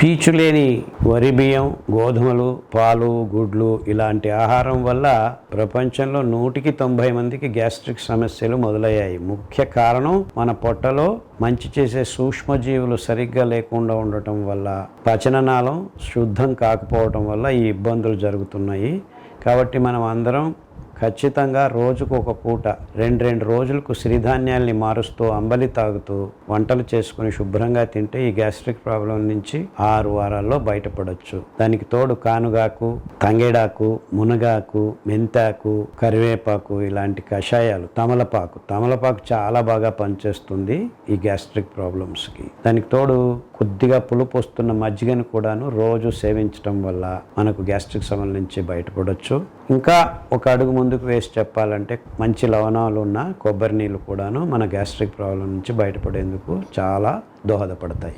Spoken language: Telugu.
పీచు లేని వరి బియ్యం గోధుమలు పాలు గుడ్లు ఇలాంటి ఆహారం వల్ల ప్రపంచంలో నూటికి తొంభై మందికి గ్యాస్ట్రిక్ సమస్యలు మొదలయ్యాయి. ముఖ్య కారణం మన పొట్టలో మంచి చేసే సూక్ష్మజీవులు సరిగ్గా లేకుండా ఉండటం వల్ల పచననాళం శుద్ధం కాకపోవటం వల్ల ఈ ఇబ్బందులు జరుగుతున్నాయి. కాబట్టి మనం అందరం ఖచ్చితంగా రోజుకు ఒక పూట రెండు రెండు రోజులకు సిరిధాన్యాల్ని మారుస్తూ అంబలి తాగుతూ వంటలు చేసుకుని శుభ్రంగా తింటే ఈ గ్యాస్ట్రిక్ ప్రాబ్లం నుంచి ఆరు వారాల్లో బయటపడవచ్చు దానికి తోడు కానుగాకు తంగేడాకు మునగాకు మెంతాకు కరివేపాకు ఇలాంటి కషాయాలు తమలపాకు. తమలపాకు చాలా బాగా పనిచేస్తుంది ఈ గ్యాస్ట్రిక్ ప్రాబ్లమ్స్కి. దానికి తోడు కొద్దిగా పులుపు వస్తున్న మజ్జిగను కూడాను రోజు సేవించడం వల్ల మనకు గ్యాస్ట్రిక్ సమస్యల నుంచి బయటపడవచ్చు ఇంకా ఒక అడుగు ముందు ముందుకు వేసి చెప్పాలంటే మంచి లవణాలు ఉన్న కొబ్బరి నీళ్ళు కూడాను మన గ్యాస్ట్రిక్ ప్రాబ్లం నుంచి బయటపడేందుకు చాలా దోహదపడతాయి.